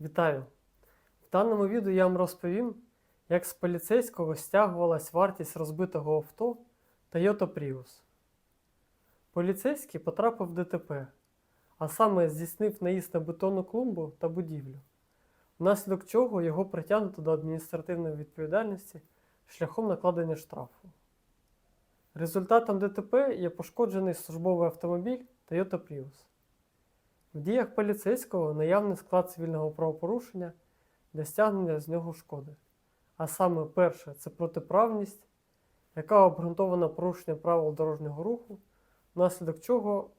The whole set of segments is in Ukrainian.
Вітаю! В даному відео я вам розповім, як з поліцейського стягувалась вартість розбитого авто Toyota Prius. Поліцейський потрапив в ДТП, а саме здійснив наїзд на бетонну клумбу та будівлю, внаслідок чого його притягнуто до адміністративної відповідальності шляхом накладення штрафу. Результатом ДТП є пошкоджений службовий автомобіль Toyota Prius. В діях поліцейського наявний склад цивільного правопорушення для стягнення з нього шкоди. А саме перше це протиправність, яка обґрунтована порушенням правил дорожнього руху, внаслідок чого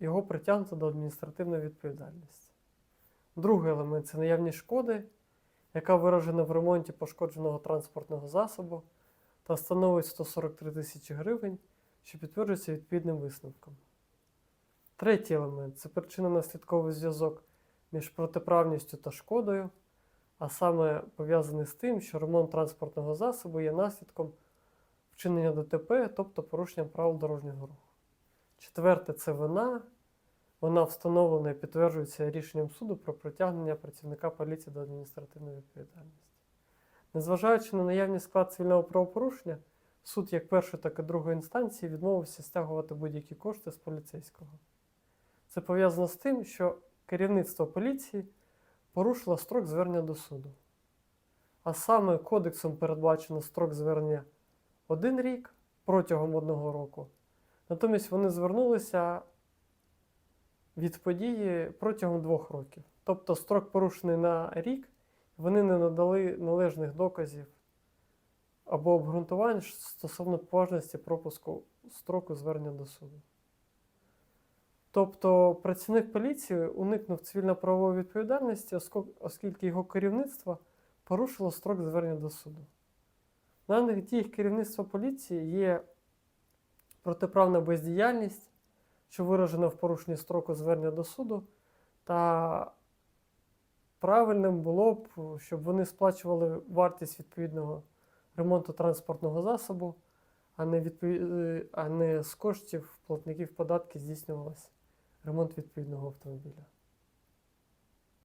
його притягнуто до адміністративної відповідальності. Другий елемент це наявність шкоди, яка виражена в ремонті пошкодженого транспортного засобу та становить 143 тисячі гривень, що підтверджується відповідним висновком. Третій елемент це причинно-наслідковий зв'язок між протиправністю та шкодою, а саме пов'язаний з тим, що ремонт транспортного засобу є наслідком вчинення ДТП, тобто порушенням правил дорожнього руху. Четверте це вина. Вона встановлена і підтверджується рішенням суду про притягнення працівника поліції до адміністративної відповідальності. Незважаючи на наявність склад цивільного правопорушення, суд як першої, так і другої інстанції відмовився стягувати будь-які кошти з поліцейського. Це пов'язано з тим, що керівництво поліції порушило строк звернення до суду. А саме кодексом передбачено строк звернення один рік протягом одного року. Натомість вони звернулися від події протягом двох років. Тобто строк порушений на рік, вони не надали належних доказів або обґрунтувань стосовно поважності пропуску строку звернення до суду. Тобто працівник поліції уникнув цивільно-правової відповідальності, оскільки- його керівництво порушило строк звернення до суду. В даних діях керівництва поліції є протиправна бездіяльність, що виражена в порушенні строку звернення до суду, та правильним було б, щоб вони сплачували вартість відповідного ремонту транспортного засобу, а не, відпові- е, а не з коштів платників податків здійснювався ремонт відповідного автомобіля.